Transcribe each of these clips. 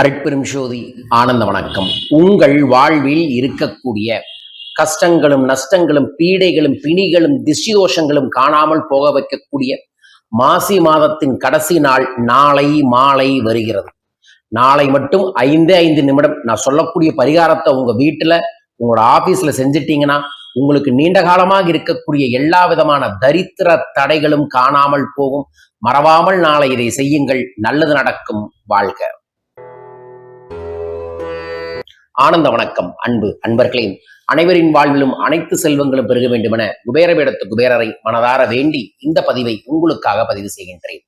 அருட்பெரும் ஜோதி ஆனந்த வணக்கம். உங்கள் வாழ்வில் இருக்கக்கூடிய கஷ்டங்களும் நஷ்டங்களும் பீடைகளும் பிணிகளும் திசிதோஷங்களும் காணாமல் போக வைக்கக்கூடிய மாசி மாதத்தின் கடைசி நாள் நாளை மாலை வருகிறது. நாளை மட்டும் ஐந்தே ஐந்து நிமிடம். நான் சொல்லக்கூடிய பரிகாரத்தை உங்க வீட்டுல உங்களோட ஆபீஸ்ல செஞ்சிட்டீங்கன்னா உங்களுக்கு நீண்ட காலமாக இருக்கக்கூடிய எல்லா விதமான தரித்திர தடைகளும் காணாமல் போகும். மறவாமல் நாளை இதை செய்யுங்கள். நல்லது நடக்கும் வாழ்க. ஆனந்த வணக்கம் அன்பு அன்பர்களே. அனைவரின் வாழ்விலும் அனைத்து செல்வங்களும் பெருக வேண்டுமென குபேரவேடத்து குபேரரை மனதார வேண்டி இந்த பதிவை உங்களுக்காக பதிவு செய்கின்றேன்.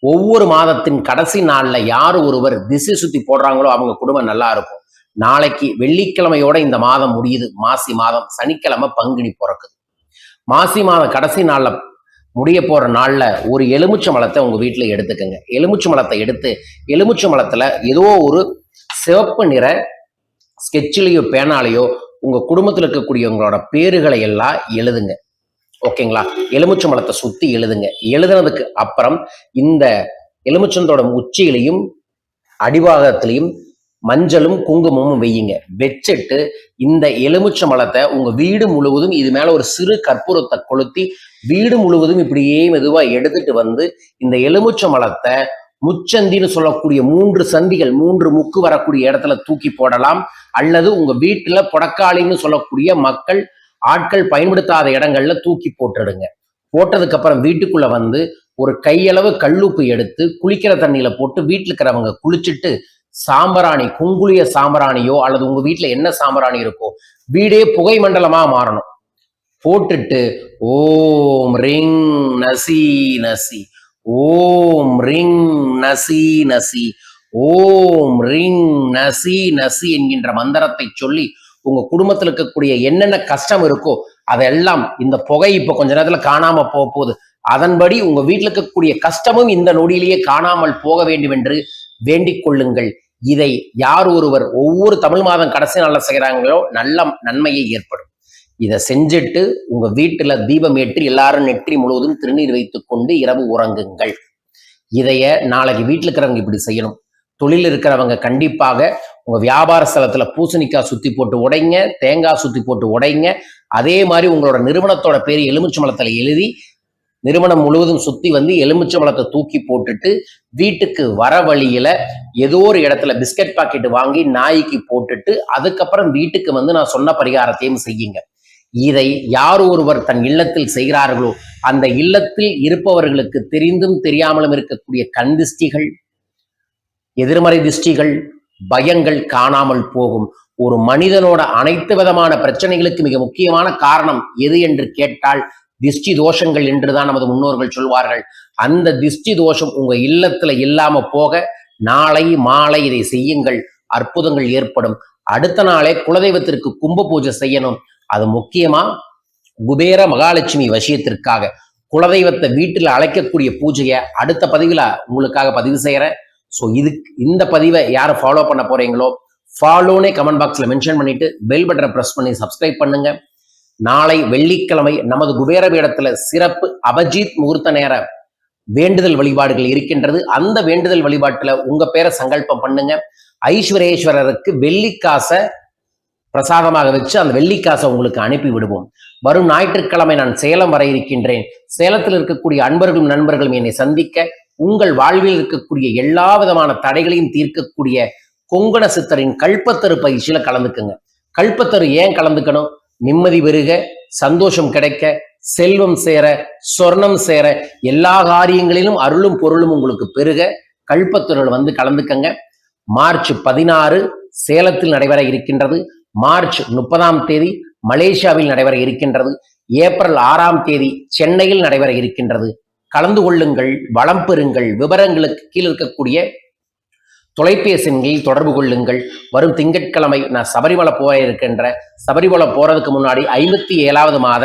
ஒவ்வொரு மாதத்தின் கடைசி நாள்ல யார் ஒருவர் திசை சுத்தி போடுறாங்களோ அவங்க குடும்பம் நல்லா இருக்கும். நாளைக்கு வெள்ளிக்கிழமையோட இந்த மாதம் முடியுது. மாசி மாதம் சனிக்கிழமை பங்குனி பிறக்குது. மாசி மாதம் கடைசி நாள்ல முடிய போகிற நாளில் ஒரு எலுமிச்சை மலத்தை உங்கள் வீட்டில் எடுத்துக்கோங்க. எலுமிச்சை மலத்தை எடுத்து எலுமிச்சை மலத்தில் ஏதோ ஒரு சிவப்பு நிற ஸ்கெட்சிலேயோ பேனாலேயோ உங்கள் குடும்பத்தில் இருக்கக்கூடியவங்களோட பேருகளை எல்லாம் எழுதுங்க. ஓகேங்களா? எலுமிச்சை மலத்தை சுற்றி எழுதுங்க. எழுதுனதுக்கு அப்புறம் இந்த எலுமிச்சந்தோட உச்சியிலையும் அடிவாகத்திலையும் மஞ்சளும் குங்குமமும் வையுங்க வச்சுட்டு இந்த எலுமிச்சை மலத்தை உங்க வீடு முழுவதும் இது மேல ஒரு சிறு கற்பூரத்தை கொளுத்தி வீடு முழுவதும் இப்படியே மெதுவா எடுத்துட்டு வந்து இந்த எலுமிச்சை மலத்தை முச்சந்தின்னு சொல்லக்கூடிய மூன்று சந்திகள் மூன்று முக்கு வரக்கூடிய இடத்துல தூக்கி போடலாம். அல்லது உங்க வீட்டுல புடக்காளின்னு சொல்லக்கூடிய மக்கள் ஆட்கள் பயன்படுத்தாத இடங்கள்ல தூக்கி போட்டுடுங்க. போட்டதுக்கு அப்புறம் வீட்டுக்குள்ள வந்து ஒரு கையளவு கல்லுப்பு எடுத்து குளிக்கிற தண்ணியில போட்டு வீட்டுல இருக்கிறவங்க குளிச்சுட்டு சாம்பராணி குங்குளிய சாம்பராணியோ அல்லது உங்க வீட்டுல என்ன சாம்பராணி இருக்கோ வீடே புகை மண்டலமா மாறணும். போட்டுட்டு ஓம் ரிங் நசி நசி ஓம் ரிங் நசி நசி ஓம் ரிங் நசி நசி என்கின்ற மந்திரத்தை சொல்லி உங்க குடும்பத்தில் இருக்கக்கூடிய என்னென்ன கஷ்டம் இருக்கோ அதெல்லாம் இந்த புகை இப்ப கொஞ்ச நேரத்துல காணாம போக போகுது. அதன்படி உங்க வீட்டில் இருக்கக்கூடிய கஷ்டமும் இந்த நொடியிலேயே காணாமல் போக வேண்டும் என்று வேண்டிக் கொள்ளுங்கள் இதை யார் ஒருவர் ஒவ்வொரு தமிழ் மாதம் கடைசி நாள்ல செய்கிறாங்களோ நல்ல நன்மையை ஏற்படும். இதை செஞ்சுட்டு உங்க வீட்டுல தீபம் ஏற்றி எல்லாரும் நெற்றி முழுவதும் திருநீர் வைத்துக் கொண்டு இரவு உறங்குங்கள். இதைய நாளைக்கு வீட்டில் இருக்கிறவங்க இப்படி செய்யணும். தொழில் இருக்கிறவங்க கண்டிப்பாக உங்க வியாபார ஸ்தலத்துல பூசணிக்காய் சுத்தி போட்டு உடைங்க தேங்காய் சுத்தி போட்டு உடைங்க. அதே மாதிரி உங்களோட நிறுவனத்தோட பேர் எலுமிச்சம்பழத்துல எழுதி நிறுவனம் முழுவதும் சுத்தி வந்து எலுமிச்சம்பழத்தை தூக்கி போட்டுட்டு வீட்டுக்கு வர வழியில ஏதோ ஒரு இடத்துல பிஸ்கட் பாக்கெட் வாங்கி நாய்க்கு போட்டுட்டு அதுக்கப்புறம் வீட்டுக்கு வந்து நான் சொன்ன பரிகாரத்தையும் செய்யுங்க. இதை யார் ஒருவர் தன் இல்லத்தில் செய்கிறார்களோ அந்த இல்லத்தில் இருப்பவர்களுக்கு தெரிந்தும் தெரியாமலும் இருக்கக்கூடிய கண் திஷ்டிகள் எதிர்மறை திஷ்டிகள் பயங்கள் காணாமல் போகும். ஒரு மனிதனோட அனைத்து விதமான பிரச்சனைகளுக்கு மிக முக்கியமான காரணம் எது என்று கேட்டால் திஷ்டி தோஷங்கள் என்றுதான் நமது முன்னோர்கள் சொல்வார்கள். அந்த திஷ்டி தோஷம் உங்க இல்லத்துல இல்லாம போக நாளை மாலை இதை செய்யுங்கள் அற்புதங்கள் ஏற்படும். அடுத்த நாளே குலதெய்வத்திற்கு கும்ப பூஜை செய்யணும். அது முக்கியமா குபேர மகாலட்சுமி வசியத்திற்காக. குலதெய்வத்தை வீட்டில் அழைக்கக்கூடிய பூஜையை அடுத்த பதிவில் உங்களுக்காக பதிவு செய்கிறேன் ஸோ இதுக்கு இந்த பதிவை யாரை ஃபாலோ பண்ண போறீங்களோ ஃபாலோனே கமெண்ட் பாக்ஸில் மென்ஷன் பண்ணிட்டு பெல் பட்டனை ப்ரெஸ் பண்ணி சப்ஸ்கிரைப் பண்ணுங்கள் நாளை வெள்ளிக்கிழமை நமது குபேர பீடத்துல சிறப்பு அபஜித் முகூர்த்த நேர வேண்டுதல் வழிபாடுகள் இருக்கின்றது. அந்த வேண்டுதல் வழிபாட்டுல உங்க பேரை சங்கல்பம் பண்ணுங்க. ஐஸ்வரேஸ்வரருக்கு வெள்ளிக்காசை பிரசாதமாக வச்சு அந்த வெள்ளிக்காசை உங்களுக்கு அனுப்பி விடுவோம். வரும் ஞாயிற்றுக்கிழமை நான் சேலம் வர இருக்கின்றேன். சேலத்தில் இருக்கக்கூடிய அன்பர்களும் நண்பர்களும் என்னை சந்திக்க உங்கள் வாழ்வில் இருக்கக்கூடிய எல்லா விதமான தடைகளையும் தீர்க்கக்கூடிய கொங்கண சித்தரின் கல்பத்தரு பயிற்சியில கலந்துக்குங்க. கல்பத்தரு ஏன் கலந்துக்கணும்? நிம்மதி பெருக சந்தோஷம் கிடைக்க செல்வம் சேர சொர்ணம் சேர எல்லா காரியங்களிலும் அருளும் பொருளும் உங்களுக்கு பெருக. கல்பத்தருள் வந்து கலந்துக்கங்க. மார்ச் பதினாறு சேலத்தில் நடைபெற இருக்கின்றது. மார்ச் முப்பதாம் தேதி மலேசியாவில் நடைபெற இருக்கின்றது. ஏப்ரல் ஆறாம் தேதி சென்னையில் நடைபெற இருக்கின்றது. கலந்து கொள்ளுங்கள் வளம் பெறுங்கள். விவரங்களுக்கு கீழ் இருக்கக்கூடிய தொலைபேசிகளில் தொடர்பு கொள்ளுங்கள். வரும் திங்கட்கிழமை நான் சபரிமலை போக இருக்கின்ற சபரிமலை போறதுக்கு முன்னாடி ஐம்பத்தி ஏழாவது மாத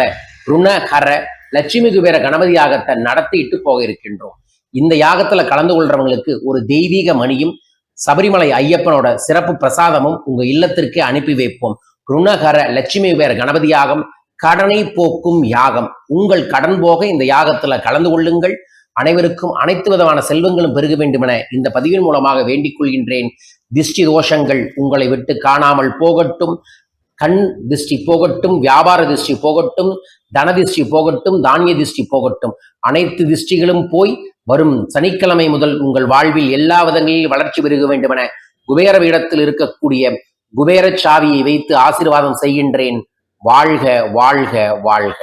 ருணஹர லட்சுமி குபேர கணபதி யாகத்தை நடத்திட்டு போக இருக்கின்றோம் இந்த யாகத்துல கலந்து கொள்றவங்களுக்கு ஒரு தெய்வீக மணியும் சபரிமலை ஐயப்பனோட சிறப்பு பிரசாதமும் உங்க இல்லத்திற்கு அனுப்பி வைப்போம். ருணகர லட்சுமி குபேர கணபதி யாகம் கடனை போக்கும் யாகம். உங்கள் கடன் போக இந்த யாகத்துல கலந்து கொள்ளுங்கள். அனைவருக்கும் அனைத்து விதமான செல்வங்களும் பெருக வேண்டும் என இந்த பதிவின் மூலமாக வேண்டிக் கொள்கின்றேன். திஷ்டி தோஷங்கள் உங்களை விட்டு காணாமல் போகட்டும். கண் திருஷ்டி போகட்டும் வியாபார திருஷ்டி போகட்டும் தன திருஷ்டி போகட்டும் தானிய திருஷ்டி போகட்டும். அனைத்து திருஷ்டிகளும் போய் வரும் சனிக்கிழமை முதல் உங்கள் வாழ்வில் எல்லா விதங்களிலும் வளர்ச்சி பெருக வேண்டும் என குபேர பீடத்தில் இருக்கக்கூடிய குபேர சாவியை வைத்து ஆசீர்வாதம் செய்கின்றேன். வாழ்க வாழ்க வாழ்க.